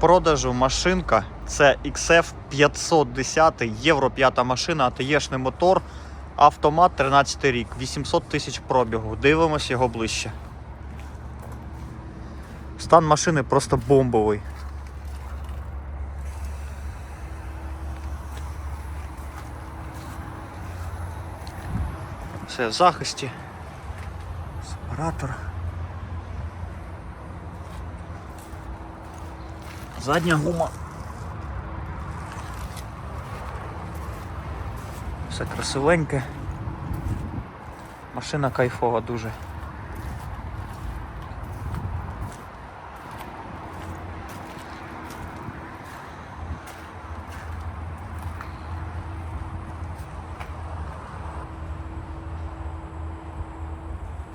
продажу машинка. Це XF 510 Євро 5 машина, АТЄшний мотор, автомат 13 рік, 800 тисяч пробігу. Дивимось його ближче. Стан машини просто бомбовий. Все в захисті. Сепаратор. Задня гума. Все красивеньке. Машина кайфова дуже.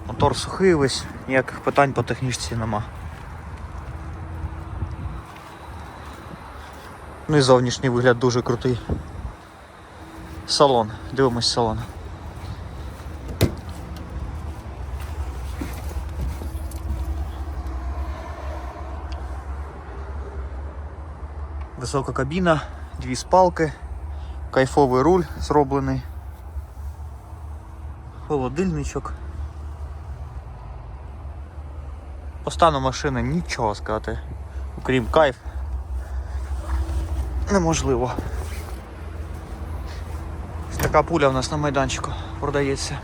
Мотор сухий весь, ніяких питань по технічці нема. Ну і зовнішній вигляд дуже крутий. Салон. Дивимось салон. Висока кабіна, дві спалки, кайфовий руль зроблений, холодильничок. По стану машини нічого сказати, окрім кайф. Неможливо. Така пуля в нас на майданчику продається.